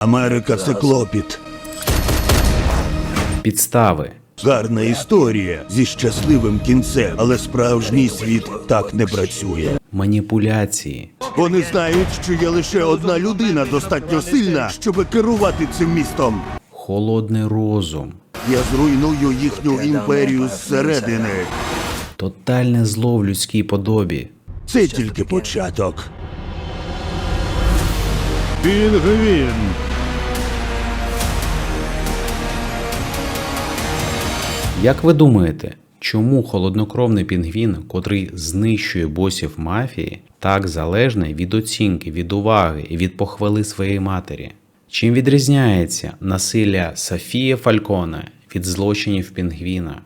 Америка це клопіт. Підстави. Гарна історія зі щасливим кінцем, але справжній світ так не працює. Маніпуляції. Вони знають, що є лише одна людина достатньо сильна, щоб керувати цим містом. Холодний розум. Я зруйную їхню імперію зсередини. Тотальне зло в людській подобі. Це тільки початок. Пінгвін. Як ви думаєте, чому холоднокровний пінгвін, котрий знищує босів мафії, так залежний від оцінки, від уваги і від похвали своєї матері? Чим відрізняється насилля Софії Фалькона від злочинів пінгвіна?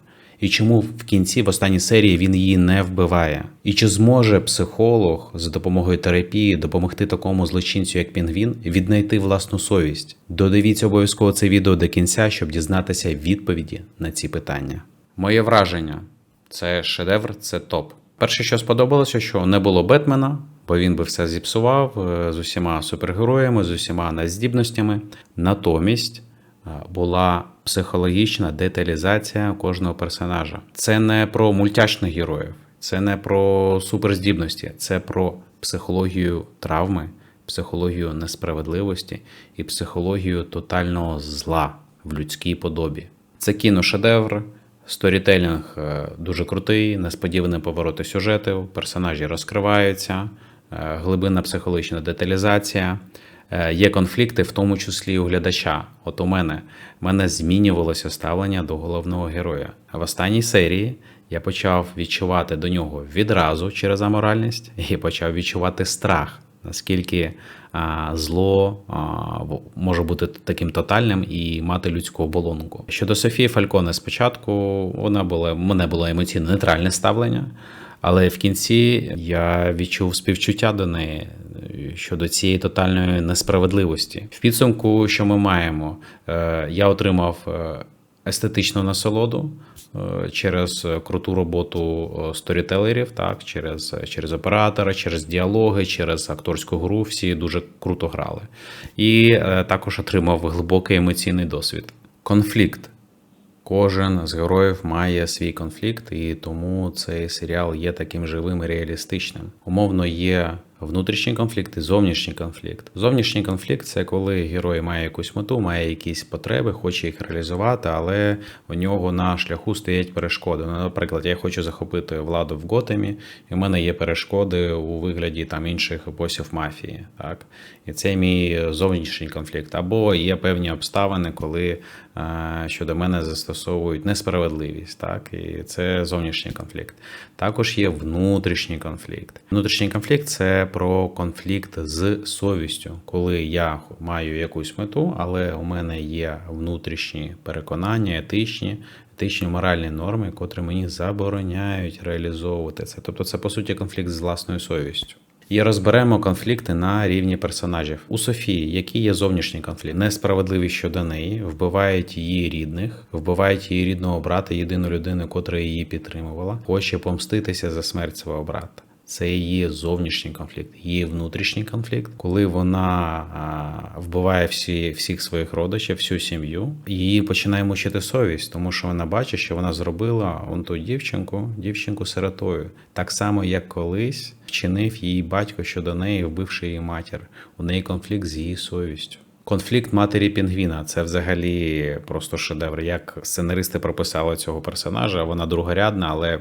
І чому в кінці в останній серії він її не вбиває? І чи зможе психолог за допомогою терапії допомогти такому злочинцю, як пінгвін, віднайти власну совість? Додивіться обов'язково це відео до кінця, щоб дізнатися відповіді на ці питання. Моє враження це шедевр, це топ. Перше, що сподобалося, що не було Бетмена, бо він би все зіпсував е, з усіма супергероями, з усіма надздібностями. Натомість була психологічна деталізація кожного персонажа. Це не про мультяшних героїв, це не про суперздібності, це про психологію травми, психологію несправедливості і психологію тотального зла в людській подобі. Це кіношедевр. Сторітелінг е, дуже крутий, несподівані повороти сюжетів, персонажі розкриваються, е, глибинна психологічна деталізація. Е, Є конфлікти, в тому числі і у глядача. От у мене в мене змінювалося ставлення до головного героя. В останній серії я почав відчувати до нього відразу через аморальність і почав відчувати страх, наскільки а, зло а, може бути таким тотальним і мати людську оболонку. Щодо Софії Фальконе, спочатку вона була в мене було емоційно нейтральне ставлення. Але в кінці я відчув співчуття до неї щодо цієї тотальної несправедливості. В підсумку, що ми маємо, Е, я отримав е, естетичну насолоду е, через круту роботу сторітелерів, так, через, через оператора, через діалоги, через акторську гру. Всі дуже круто грали. І також отримав глибокий емоційний досвід. Конфлікт. Кожен з героїв має свій конфлікт, і тому цей серіал є таким живим і реалістичним. Умовно, є внутрішній конфлікт і зовнішній конфлікт. Зовнішній конфлікт це коли герой має якусь мету, має якісь потреби, хоче їх реалізувати, але у нього на шляху стоять перешкоди. Ну, наприклад, я хочу захопити владу в Готемі, і в мене є перешкоди у вигляді там інших босів мафії. Так? І це мій зовнішній конфлікт. Або є певні обставини, коли е, щодо мене застосовують несправедливість, так і це зовнішній конфлікт. Також є внутрішній конфлікт. Внутрішній конфлікт це про конфлікт з совістю, коли я маю якусь мету, але у мене є внутрішні переконання, етичні. Етичні моральні норми, котрі мені забороняють реалізовувати це. Тобто, це по суті конфлікт з власною совістю. І розберемо конфлікти на рівні персонажів. У Софії, який є зовнішній конфлікт, несправедливість щодо неї, вбивають її рідних, вбивають її рідного брата, єдину людину, котра її підтримувала, хоче помститися за смерть свого брата. Це її зовнішній конфлікт, її внутрішній конфлікт, коли вона вбиває всі, всіх своїх родичів, всю сім'ю, її починає мучити совість, тому що вона бачить, що вона зробила он ту дівчинку, дівчинку сиротою, так само як колись вчинив її батько щодо неї, вбивши її матір. У неї конфлікт з її совістю. Конфлікт матері Пінгвіна це взагалі просто шедевр. Як сценаристи прописали цього персонажа, вона другорядна, але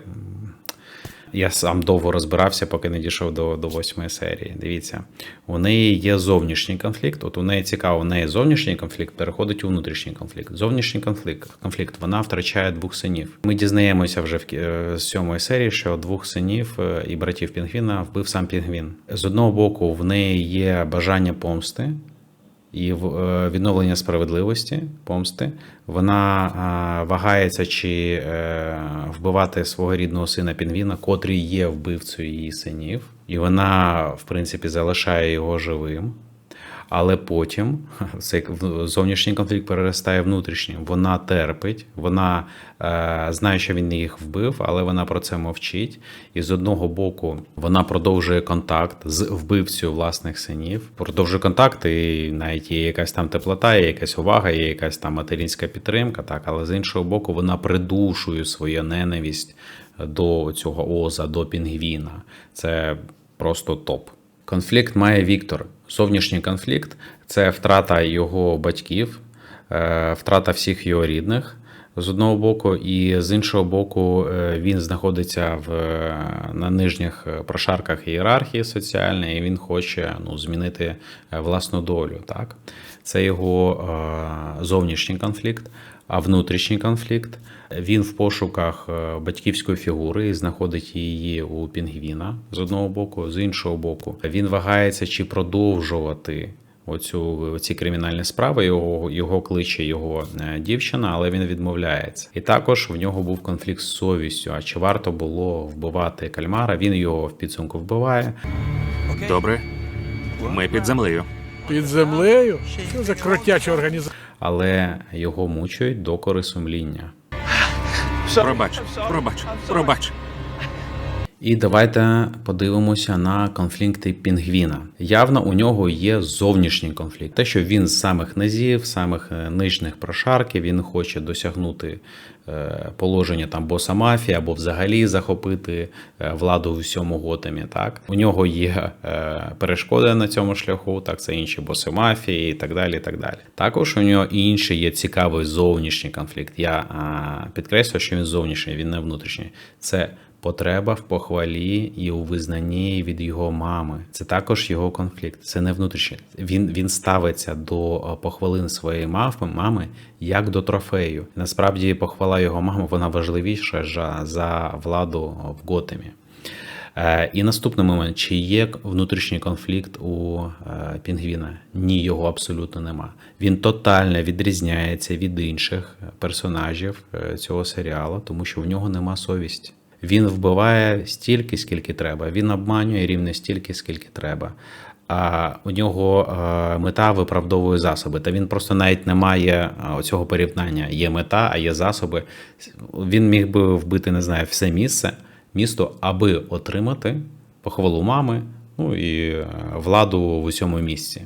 я сам довго розбирався, поки не дійшов до, до восьмої серії. Дивіться, у неї є зовнішній конфлікт. От у неї цікаво, у неї зовнішній конфлікт переходить у внутрішній конфлікт. Зовнішній конфлікт, конфлікт вона втрачає двох синів. Ми дізнаємося вже в е, сьомої серії, що двох синів е, і братів Пінгвіна вбив сам Пінгвін. З одного боку, в неї є бажання помсти і е, відновлення справедливості, помсти. Вона е, вагається, чи е, вбивати свого рідного сина Пінгвіна, котрий є вбивцею її синів, і вона, в принципі, залишає його живим. Але потім цей зовнішній конфлікт переростає в внутрішній. Вона терпить, вона е, знає, що він їх вбив, але вона про це мовчить. І з одного боку вона продовжує контакт з вбивцею власних синів, продовжує контакт, і навіть є якась там теплота, є якась увага, є якась там материнська підтримка. Так, але з іншого боку, вона придушує свою ненависть до цього Оза, до Пінгвіна. Це просто топ. Конфлікт має Віктор. Зовнішній конфлікт це втрата його батьків, е, втрата всіх його рідних з одного боку, і з іншого боку, е, він знаходиться в, е, на нижніх прошарках ієрархії соціальної, і він хоче ну, змінити власну долю. Так? Це його зовнішній конфлікт. А внутрішній конфлікт він в пошуках е, батьківської фігури і знаходить її у Пінгвіна з одного боку, з іншого боку, він вагається чи продовжувати оцю ці кримінальні справи. Його його кличе його е, дівчина, але він відмовляється. І також в нього був конфлікт з совістю. А чи варто було вбивати кальмара? Він його в підсумку вбиває. Добре. Ми під землею. Під землею? Що за кротяча організація? Але його мучують докори сумління. Пробач, пробач, пробач. І давайте подивимося на конфлікти Пінгвіна. Явно у нього є зовнішній конфлікт. Те, що він з самих низів, самих е, нижніх прошарків, він хоче досягнути е, положення там боса мафії або взагалі захопити е, владу у всьому Готемі. Так у нього є перешкоди на цьому шляху, так це інші боси мафії і так далі. і так далі. Також у нього і інший є цікавий зовнішній конфлікт. Я підкреслюю, що він зовнішній, він не внутрішній. Це Потреба в похвалі і у визнанні від його мами. Це також його конфлікт. Це не внутрішній. Він він ставиться до е, похвалин своєї мами як до трофею. Насправді, похвала його мами вона важливіша за, владу в Готемі. Е, І наступний момент: чи є внутрішній конфлікт у е, Пінгвіна? Ні, його абсолютно нема. Він тотально відрізняється від інших персонажів цього серіалу, тому що в нього нема совісті. Він вбиває стільки, скільки треба. Він обманює рівно стільки, скільки треба. А у нього мета виправдовує засоби. Та він просто навіть не має цього порівняння. Є мета, а є засоби. Він міг би вбити, не знаю, все місце, місто, аби отримати похвалу мами, ну і е, владу в усьому місці.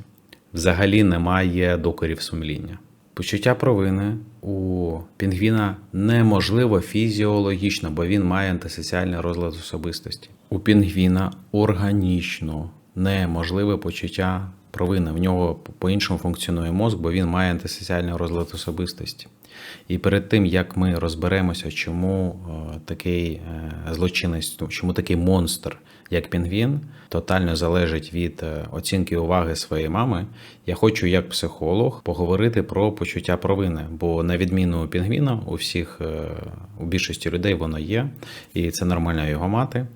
Взагалі немає докорів сумління. Почуття провини у пінгвіна неможливо фізіологічно, бо він має антисоціальний розлад особистості. У пінгвіна органічно неможливе почуття провини. В нього по-іншому функціонує мозк, бо він має антисоціальний розлад особистості. І перед тим як ми розберемося, чому е, такий е, злочинець, чому такий монстр, як Пінгвін, тотально залежить від е, оцінки уваги своєї мами, я хочу, як психолог, поговорити про почуття провини. Бо на відміну Пінгвіна, у всіх у більшості людей воно є, і це нормально його мати.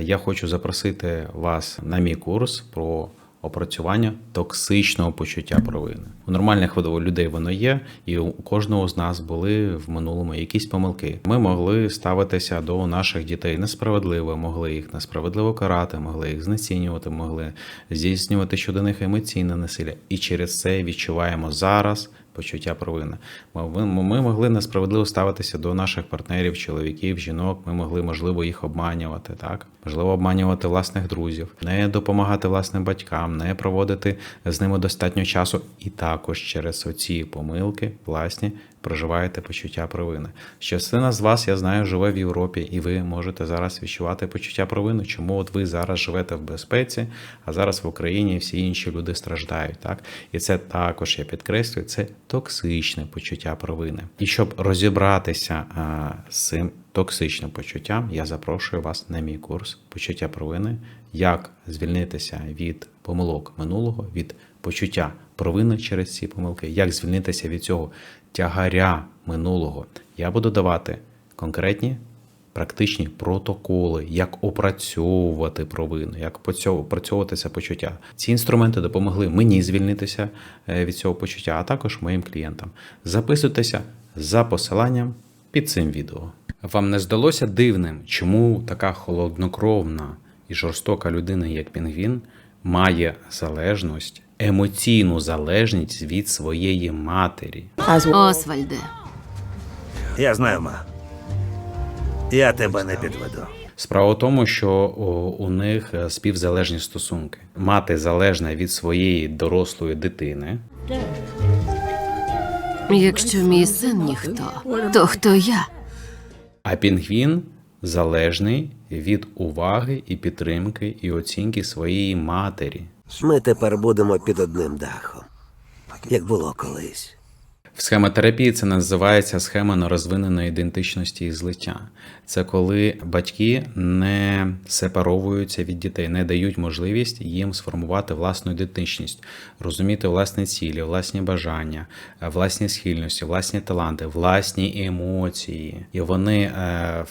Я хочу запросити вас на мій курс про опрацювання токсичного почуття провини. У нормальних людей воно є, і у кожного з нас були в минулому якісь помилки. Ми могли ставитися до наших дітей несправедливо, могли їх несправедливо карати, могли їх знецінювати, могли здійснювати щодо них емоційне насилля. І через це відчуваємо зараз. Почуття провини. Ми, ми могли несправедливо ставитися до наших партнерів, чоловіків, жінок. Ми могли, можливо, їх обманювати, так можливо, обманювати власних друзів, не допомагати власним батькам, не проводити з ними достатньо часу. І також через оці помилки власні проживаєте почуття провини. Частина з вас, я знаю, живе в Європі, і ви можете зараз відчувати почуття провини. Чому от ви зараз живете в безпеці, а зараз в Україні всі інші люди страждають, так і це також я підкреслюю, це токсичне почуття провини. І щоб розібратися а, з цим токсичним почуттям, я запрошую вас на мій курс почуття провини, як звільнитися від помилок минулого, від почуття провини через ці помилки, як звільнитися від цього тягаря минулого. Я буду давати конкретні. Практичні протоколи, як опрацьовувати провину, як опрацьовувати це почуття. Ці інструменти допомогли мені звільнитися е, від цього почуття, а також моїм клієнтам. Записуйтеся за посиланням під цим відео. Вам не здалося дивним, чому така холоднокровна і жорстока людина, як Пінгвін, має залежність емоційну залежність від своєї матері. Освальде, Я знаю, ма. Я тебе не підведу. Справа в тому, що у них е, співзалежні стосунки. Мати залежна від своєї дорослої дитини, якщо мій син ніхто, то хто я? а пінгвін залежний від уваги і підтримки і оцінки своєї матері. Ми тепер будемо під одним дахом, як було колись. В схемотерапії це називається схема нерозвиненої ідентичності і злиття. Це коли батьки не сепаровуються від дітей, не дають можливість їм сформувати власну ідентичність, розуміти власні цілі, власні бажання, е, власні схильності, власні таланти, власні емоції. І вони е,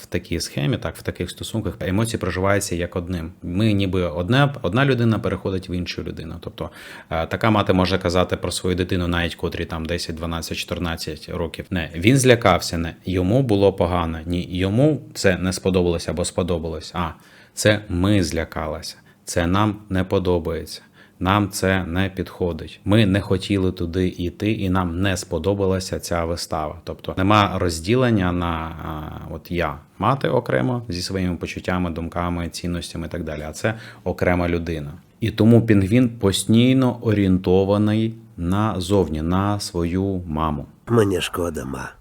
в такій схемі, так в таких стосунках, емоції проживаються як одним. Ми ніби одне, одна людина переходить в іншу людину. Тобто е, така мати може казати про свою дитину, навіть котрі там 10, 12, 14 років. Не він злякався, не йому було погано, ні йому це не сподобалося або сподобалось. А це ми злякалися. Це нам не подобається. Нам це не підходить. Ми не хотіли туди йти, і нам не сподобалася ця вистава. Тобто нема розділення на а, от я мати окремо зі своїми почуттями, думками, цінностями і так далі. А це окрема людина. І тому пінгвін постійно орієнтований назовні, на свою маму. Мені шкода, ма.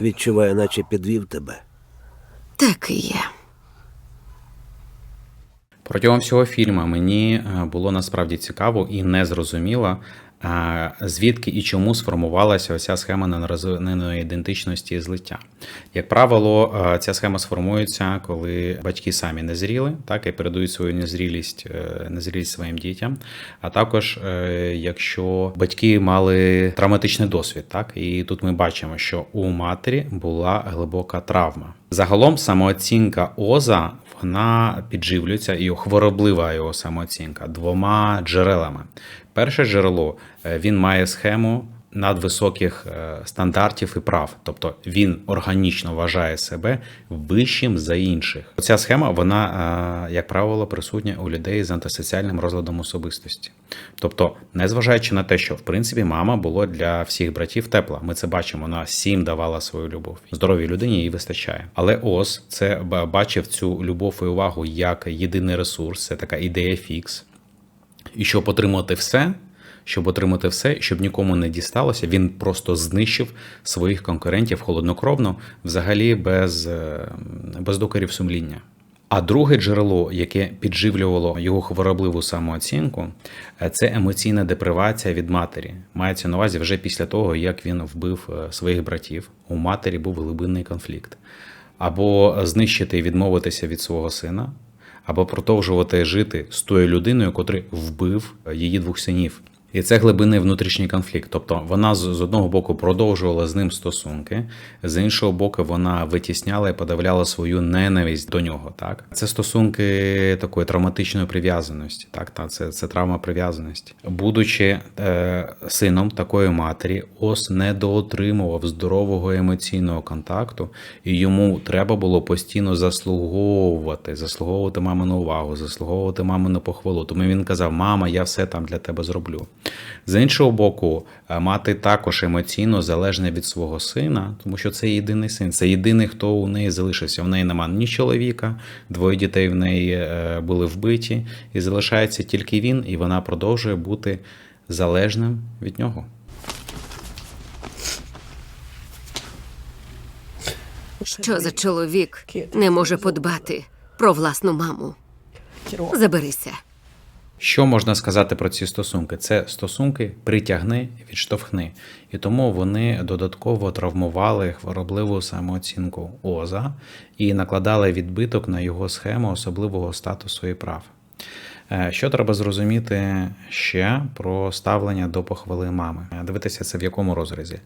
Відчуваю, наче підвів тебе. Так і є. Протягом всього фільму мені е, було насправді цікаво і незрозуміло, звідки і чому сформувалася оця схема нерозвиненої ідентичності і злиття. Як правило, ця схема сформується, коли батьки самі незріли, так і передають свою незрілість, е, незрілість своїм дітям. А також, е, якщо батьки мали травматичний досвід, так і тут ми бачимо, що у матері була глибока травма. Загалом самооцінка Оза вона підживлюється і хвороблива його самооцінка двома джерелами. Перше джерело е, він має схему надвисоких е, стандартів і прав, тобто він органічно вважає себе вищим за інших. Ця схема, вона, е, як правило, присутня у людей з антисоціальним розладом особистості. Тобто, незважаючи на те, що в принципі мама було для всіх братів тепла. Ми це бачимо, вона всім давала свою любов. Здоровій людині їй вистачає. Але Ос це бачив цю любов і увагу як єдиний ресурс, це така ідея фікс. І щоб отримати все, щоб отримати все, щоб нікому не дісталося, він просто знищив своїх конкурентів холоднокровно, взагалі без, е, без докорів сумління. А друге джерело, яке підживлювало його хворобливу самооцінку, е, це емоційна депривація від матері. Мається на увазі вже після того, як він вбив е, своїх братів. У матері був глибинний конфлікт. Або знищити і відмовитися від свого сина, або продовжувати жити з тою людиною, котрий вбив її двох синів. І це глибинний внутрішній конфлікт. Тобто вона з з одного боку продовжувала з ним стосунки, з іншого боку, вона витісняла і подавляла свою ненависть до нього. Так, це стосунки такої травматичної прив'язаності. Так, та це, це травма прив'язаності. Будучи е, сином такої матері, ос недоотримував здорового емоційного контакту, і йому треба було постійно заслуговувати, заслуговувати мамину увагу, заслуговувати мамину похвалу. Тому він казав: Мама, я все там для тебе зроблю. З іншого боку, е, мати також емоційно залежна від свого сина, тому що це єдиний син, це єдиний, хто у неї залишився. В неї нема ні чоловіка, двоє дітей в неї е, були вбиті, і залишається тільки він, і вона продовжує бути залежним від нього. Що за чоловік не може подбати про власну маму? Заберися. Що можна сказати про ці стосунки? Це стосунки притягни, відштовхни. І тому вони додатково травмували хворобливу самооцінку Оза і накладали відбиток на його схему особливого статусу і прав. Е, Що треба зрозуміти ще про ставлення до похвали мами? Е, Дивитися це в якому розрізі.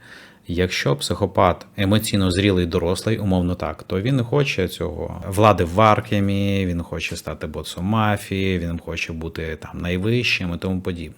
Якщо психопат емоційно зрілий дорослий, умовно так, то він не хоче цього влади в Аркемі, він хоче стати боцом мафії, він хоче бути там найвищим і тому подібне.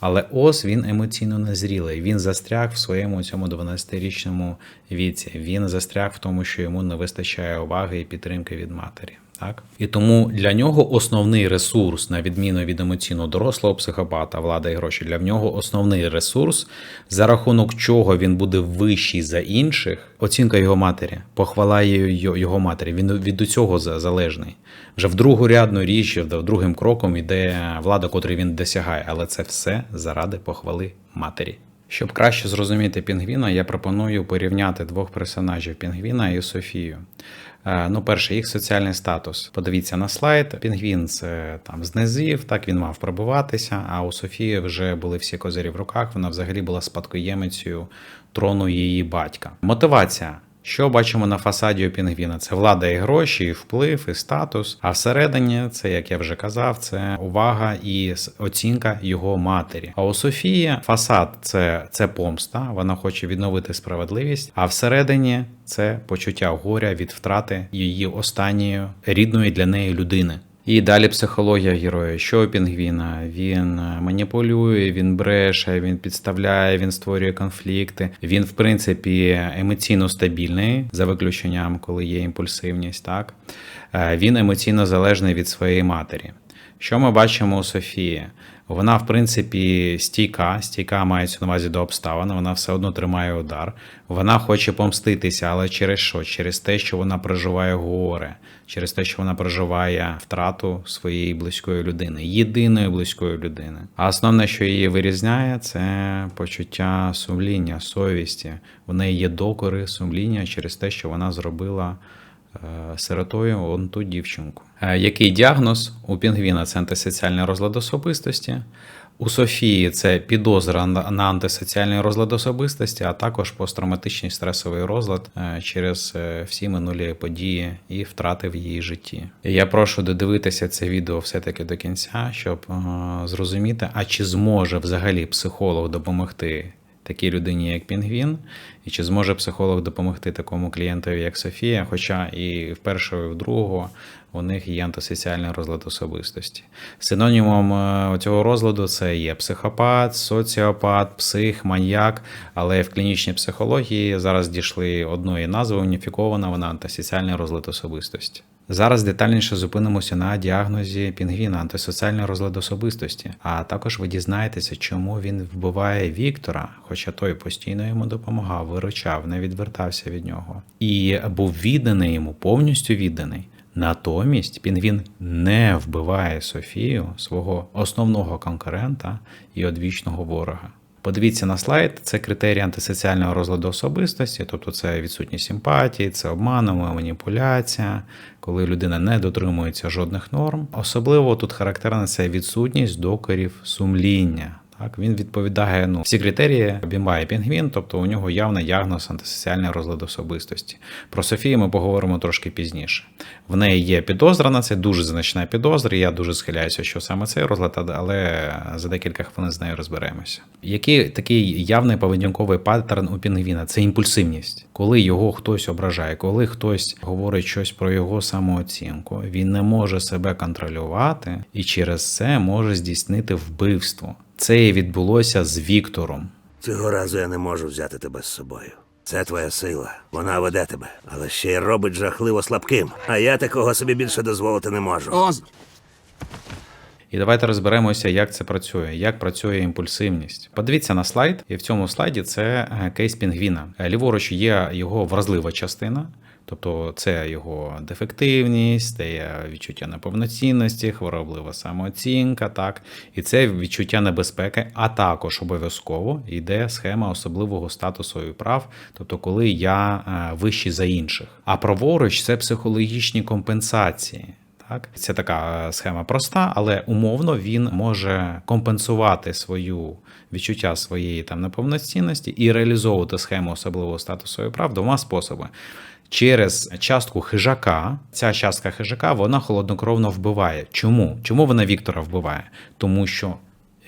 Але ось він емоційно незрілий. Він застряг в своєму цьому 12-річному віці. Він застряг в тому, що йому не вистачає уваги і підтримки від матері. Так? І тому для нього основний ресурс, на відміну від емоційно дорослого психопата, влада і гроші, для нього основний ресурс, за рахунок чого він буде вищий за інших, оцінка його матері, похвала його матері. Він від цього залежний. Вже в другорядну річ, в другим кроком іде влада, котрий він досягає, але це все заради похвали матері. Щоб краще зрозуміти пінгвіна, я пропоную порівняти двох персонажів Пінгвіна і Софію. Е, Ну, перше, їх соціальний статус. Подивіться на слайд. Пінгвін це там з так він мав пробиватися. А у Софії вже були всі козирі в руках. Вона взагалі була спадкоємицею трону її батька. Мотивація. Що бачимо на фасаді у Пінгвіна? Це влада і гроші, і вплив, і статус. А всередині, це, як я вже казав, це увага і оцінка його матері. А у Софії фасад це, це помста, вона хоче відновити справедливість. А всередині це почуття горя від втрати її останньої рідної для неї людини. І далі психологія героя. Що пінгвіна? Він е, маніпулює, він бреше, він підставляє, він створює конфлікти. Він, в принципі, емоційно стабільний, за виключенням, коли є імпульсивність. Так Е, він емоційно залежний від своєї матері. Що ми бачимо у Софії? Вона, в принципі, стійка, стійка мається на увазі до обставин, вона все одно тримає удар. Вона хоче помститися, але через що? Через те, що вона проживає горе, через те, що вона проживає втрату своєї близької людини, єдиної близької людини. А основне, що її вирізняє, це почуття сумління, совісті. В неї є докори сумління через те, що вона зробила сиротою он ту дівчинку. Е, Який діагноз у пінгвіна це антисоціальний розлад особистості. У Софії це підозра на антисоціальний розлад особистості, а також посттравматичний стресовий розлад е, через е, всі минулі події і втрати в її житті. Я прошу додивитися це відео все-таки до кінця, щоб е, зрозуміти, а чи зможе взагалі психолог допомогти такій людині, як Пінгвін, і чи зможе психолог допомогти такому клієнтові, як Софія, хоча і в першого, і в другого у них є антисоціальний розлад особистості. Синонімом е, цього розладу це є психопат, соціопат, псих, маньяк, але в клінічній психології зараз дійшли одної назви уніфікована вона антисоціальний розлад особистості. Зараз детальніше зупинимося на діагнозі пінгвіна антисоціальний розлад особистості, а також ви дізнаєтеся, чому він вбиває Віктора, хоча той постійно йому допомагав, виручав, не відвертався від нього і був відданий йому, повністю відданий. Натомість Пінгвін не вбиває Софію, свого основного конкурента і одвічного ворога. Подивіться на слайд, це критерії антисоціального розладу особистості, тобто це відсутність симпатії, це обманова маніпуляція, коли людина не дотримується жодних норм. Особливо тут характерна це відсутність докорів сумління. Так, він відповідає ну, всі критерії обіймає пінгвін, тобто у нього явний діагноз антисоціальний розлад особистості. Про Софію ми поговоримо трошки пізніше. В неї є підозра на це, дуже значна підозра. Я дуже схиляюся, що саме цей розлад, але за декілька хвилин з нею розберемося. Який такий явний поведінковий паттерн у пінгвіна? Це імпульсивність. Коли його хтось ображає, коли хтось говорить щось про його самооцінку, він не може себе контролювати і через це може здійснити вбивство. Це і відбулося з Віктором. Цього разу я не можу взяти тебе з собою. Це твоя сила, вона веде тебе, але ще й робить жахливо слабким. А я такого собі більше дозволити не можу. Оз. І давайте розберемося, як це працює, як працює імпульсивність. Подивіться на слайд, і в цьому слайді це е, кейс пінгвіна. Е, Ліворуч є його вразлива частина. Тобто це його дефективність, це відчуття неповноцінності, хвороблива самооцінка, так, і це відчуття небезпеки, а також обов'язково йде схема особливого статусу і прав, тобто коли я е, вищий за інших. А праворуч це психологічні компенсації. Так, це така е, схема проста, але умовно він може компенсувати свою відчуття своєї там неповноцінності і реалізовувати схему особливого статусу і прав двома способами. Через частку хижака, ця частка хижака вона холоднокровно вбиває. Чому? Чому вона Віктора вбиває? Тому що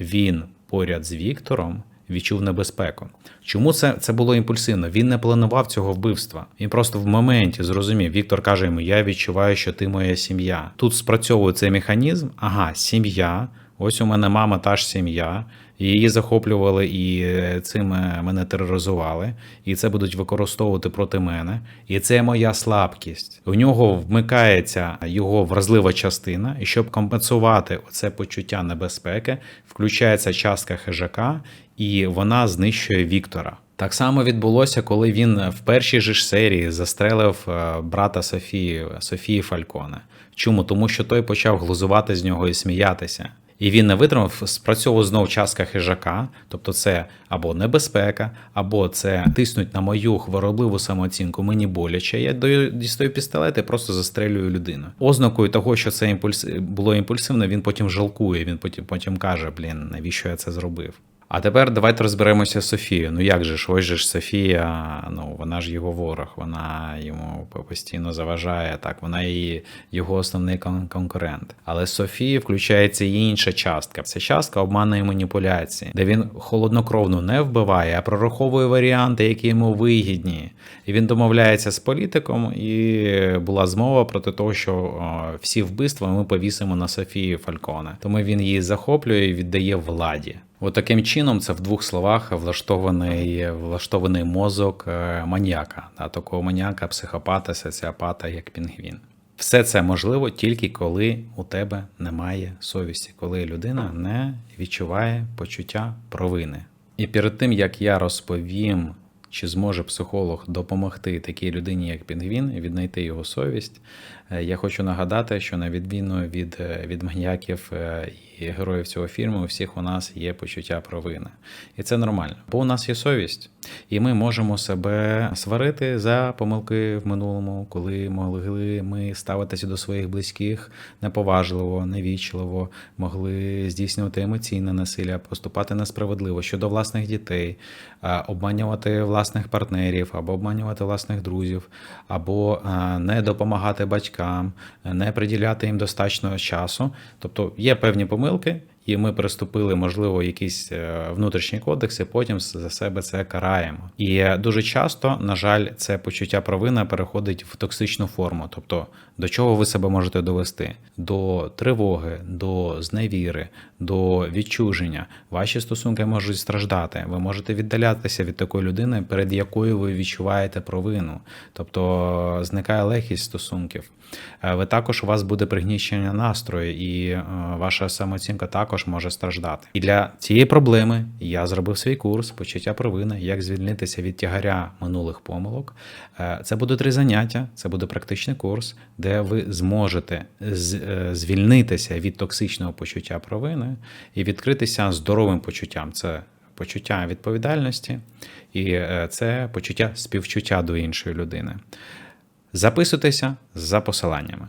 він поряд з Віктором відчув небезпеку. Чому це, це було імпульсивно? Він не планував цього вбивства. Він просто в моменті зрозумів. Віктор каже йому: Я відчуваю, що ти моя сім'я. Тут спрацьовує цей механізм. Ага, сім'я. Ось у мене мама та ж сім'я. Її захоплювали і е, цим мене тероризували, і це будуть використовувати проти мене. І це моя слабкість. У нього вмикається його вразлива частина, і щоб компенсувати оце почуття небезпеки, включається частка хижака, і вона знищує Віктора. Так само відбулося, коли він в першій же ж серії застрелив е, брата Софії Софії Фальконе. Чому? Тому що той почав глузувати з нього і сміятися. І він не витримав, спрацьовував знов частка хижака, тобто це або небезпека, або це тиснуть на мою хворобливу самооцінку, мені боляче. Я дістаю пістолет і просто застрелюю людину. Ознакою того, що це імпульс було імпульсивно, він потім жалкує. Він потім потім каже: Блін, навіщо я це зробив? А тепер давайте розберемося з Софією. Ну як же ж, ось же ж Софія, ну вона ж його ворог, вона йому постійно заважає, так, вона її, його основний кон- конкурент. Але з Софії включається і інша частка. Це частка обману і маніпуляції, де він холоднокровно не вбиває, а прораховує варіанти, які йому вигідні. І він домовляється з політиком, і була змова проти того, що всі вбивства ми повісимо на Софію Фальконе. Тому він її захоплює і віддає владі. От таким чином, це в двох словах влаштований, влаштований мозок маніака, маніяка, да, такого маніяка, психопата, соціопата, як пінгвін. Все це можливо тільки коли у тебе немає совісті, коли людина не відчуває почуття провини. І перед тим як я розповім, чи зможе психолог допомогти такій людині, як пінгвін, віднайти його совість, е, я хочу нагадати, що на відміну від, е, від маніяків е, і героїв цього фільму, у всіх у нас є почуття провини. І це нормально, бо у нас є совість, і ми можемо себе сварити за помилки в минулому, коли могли ми ставитися до своїх близьких неповажливо, невічливо, могли здійснювати емоційне насилля, поступати несправедливо щодо власних дітей, обманювати власних партнерів або обманювати власних друзів, або не допомагати батькам, не приділяти їм достатньо часу. Тобто є певні помилки. І ми приступили, можливо, якісь е, внутрішні кодекси, потім за себе це караємо. І е, дуже часто, на жаль, це почуття провини переходить в токсичну форму. Тобто, до чого ви себе можете довести? До тривоги, до зневіри, до відчуження. Ваші стосунки можуть страждати. Ви можете віддалятися від такої людини, перед якою ви відчуваєте провину. Тобто зникає легкість стосунків. Е, Ви також у вас буде пригніщення настрою, і е, ваша самооцінка також може страждати. І для цієї проблеми я зробив свій курс почуття провини, як звільнитися від тягаря минулих помилок. Е, Це буде три заняття, це буде практичний курс, де ви зможете е, звільнитися від токсичного почуття провини і відкритися здоровим почуттям. Це почуття відповідальності і е, це почуття співчуття до іншої людини. Записуйтеся за посиланнями.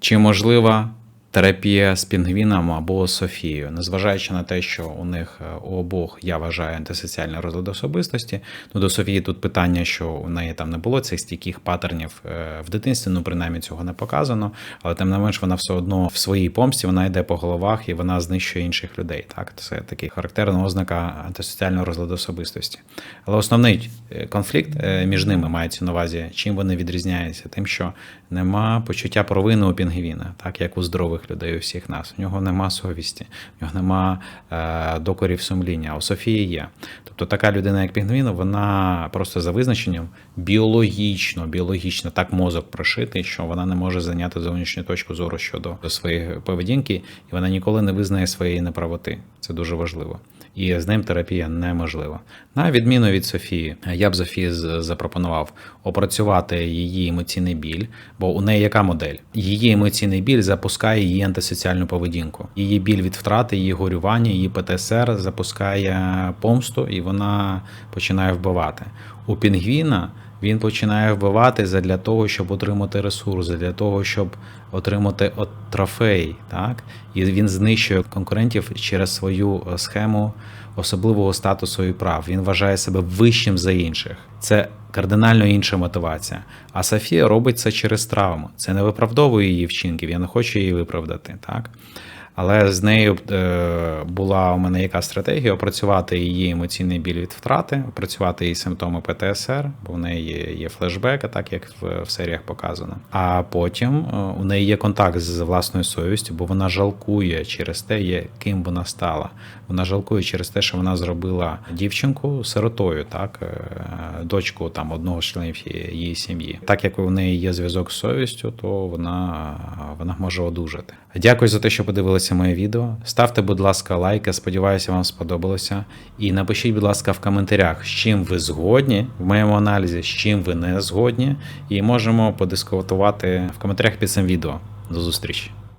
Чи можлива терапія з пінгвіном або Софією, незважаючи на те, що у них е, у обох я вважаю антисоціальний розлад особистості. Ну до Софії тут питання, що у неї там не було цих стійких паттернів е, в дитинстві, ну принаймні цього не показано. Але тим не менш вона все одно в своїй помсті вона йде по головах і вона знищує інших людей. Так, це такий характерна ознака антисоціального розладу особистості. Але основний е, конфлікт між ними мається на увазі, чим вони відрізняються, тим, що нема почуття провини у пінгвіна, так як у здорових людей, у всіх нас. У нього нема совісті, у нього нема е, докорів сумління. А у Софії є. Тобто така людина, як пінгвін, вона просто за визначенням біологічно, біологічно так мозок прошитий, що вона не може зайняти зовнішню точку зору щодо своєї поведінки, і вона ніколи не визнає своєї неправоти. Це дуже важливо. І з ним терапія неможлива. На відміну від Софії, я б Софії запропонував опрацювати її емоційний біль, бо у неї яка модель? Її емоційний біль запускає її антисоціальну поведінку. Її біль від втрати, її горювання, її ПТСР запускає помсту, і вона починає вбивати. У пінгвіна він починає вбивати задля того, щоб отримати ресурс, для того, щоб отримати от трофей. Так? І він знищує конкурентів через свою е, схему особливого статусу і прав. Він вважає себе вищим за інших. Це кардинально інша мотивація. А Софія робить це через травму. Це не виправдовує її вчинків. Я не хочу її виправдати. Так? Але з нею е, була у мене яка стратегія опрацювати її емоційний біль від втрати, опрацювати її симптоми ПТСР, бо в неї є, флешбеки, так як в, серіях показано. А потім е, у неї є контакт з власною совістю, бо вона жалкує через те, ким вона стала. Вона жалкує через те, що вона зробила дівчинку сиротою, так е, дочку там одного з членів її сім'ї. Так як у неї є зв'язок з совістю, то вона, вона може одужати. Дякую за те, що подивилися моє відео. Ставте, будь ласка, лайки. Сподіваюся, вам сподобалося. І напишіть, будь ласка, в коментарях, з чим ви згодні в моєму аналізі, з чим ви не згодні, і можемо подискутувати в коментарях під цим відео. До зустрічі.